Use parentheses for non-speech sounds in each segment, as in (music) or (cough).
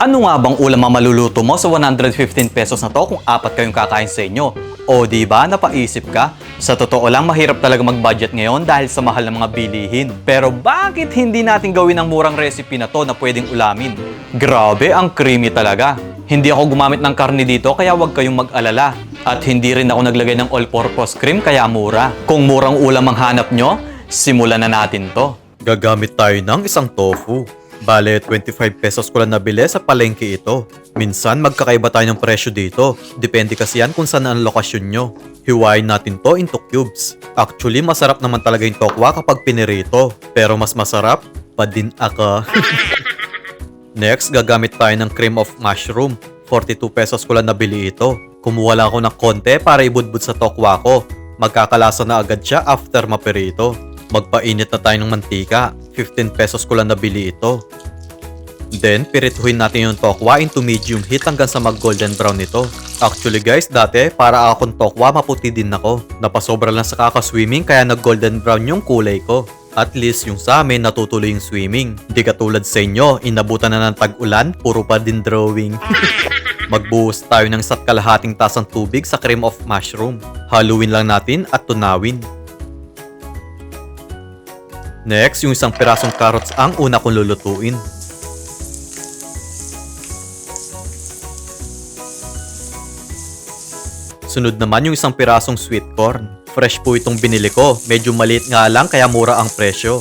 Ano nga bang ulam ang maluluto mo sa 115 pesos na to kung apat kayong kakain sa inyo? O di ba napaisip ka? Sa totoo lang, mahirap talaga mag-budget ngayon dahil sa mahal ng mga bilihin. Pero bakit hindi natin gawin ang murang recipe na to na pwedeng ulamin? Grabe, ang creamy talaga. Hindi ako gumamit ng karne dito kaya huwag kayong mag-alala. At hindi rin ako naglagay ng all-purpose cream kaya mura. Kung murang ulam ang hanap nyo, simulan na natin to. Gagamit tayo ng isang tofu. Bale, 25 pesos ko lang nabili sa palengke ito. Minsan, magkakaiba tayo ng presyo dito. Depende kasi yan kung saan ang lokasyon nyo. Hiwain natin to into cubes. Actually, masarap naman talaga yung tokwa kapag pinirito. Pero mas masarap pa din ako. (laughs) Next, gagamit tayo ng cream of mushroom. 42 pesos ko lang nabili ito. Kumuha lang ako ng konti para ibudbud sa tokwa ko. Magkakalasa na agad siya after mapirito. Magpainit na tayo ng mantika. 15 pesos ko lang nabili ito. Then, pirituhin natin yung tokwa into medium heat hanggang sa mag-golden brown nito. Actually guys, dati para akong tokwa maputi din ako. Napasobra lang sa kakaswimming kaya nag-golden brown yung kulay ko. At least yung sa amin natutuloy yung swimming. Di katulad sa inyo, inabutan na ng tag-ulan, puro pa din drawing. (laughs) Magbuhos tayo ng isa't kalahating tasang tubig sa cream of mushroom. Haluin lang natin at tunawin. Next, yung isang pirasong carrots ang una kong lulutuin. Sunod naman yung isang pirasong sweet corn. Fresh po itong binili ko. Medyo maliit nga lang kaya mura ang presyo.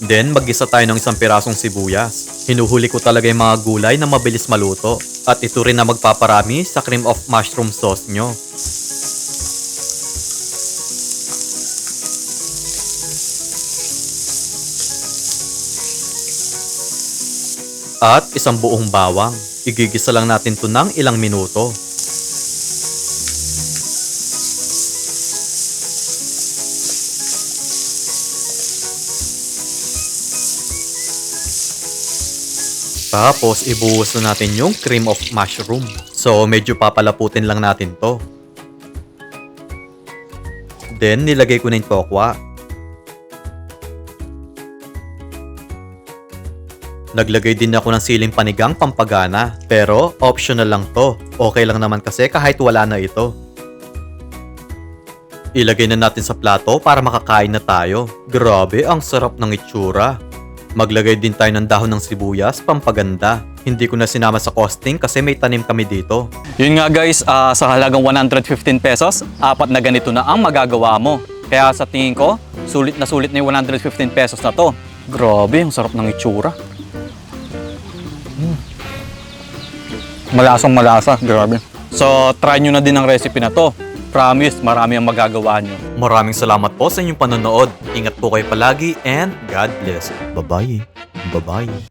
Then, mag-isa tayo ng isang pirasong sibuyas. Hinuhuli ko talaga yung mga gulay na mabilis maluto. At ito rin na magpaparami sa cream of mushroom sauce nyo. At isang buong bawang. Igigisa lang natin to ng ilang minuto. Tapos, ibuhos na natin yung cream of mushroom. So, medyo papalaputin lang natin to. Then, nilagay ko na yung tokwa. Naglagay din ako ng siling panigang pampagana. Pero, optional lang to. Okay lang naman kasi kahit wala na ito. Ilagay na natin sa plato para makakain na tayo. Grabe, ang sarap ng itsura. Maglagay din tayo ng dahon ng sibuyas, pampaganda. Hindi ko na sinama sa costing kasi may tanim kami dito. Yun nga guys, ah, sa halagang 115 pesos, apat na ganito na ang magagawa mo. Kaya sa tingin ko, sulit na sulit na yung 115 pesos na to. Grabe, ang sarap ng itsura. Malasang malasa, grabe. So, try nyo na din ang recipe na to. Promise, marami ang magagawa nyo. Maraming salamat po sa inyong panonood. Ingat po kayo palagi and God bless. Bye-bye. Bye-bye.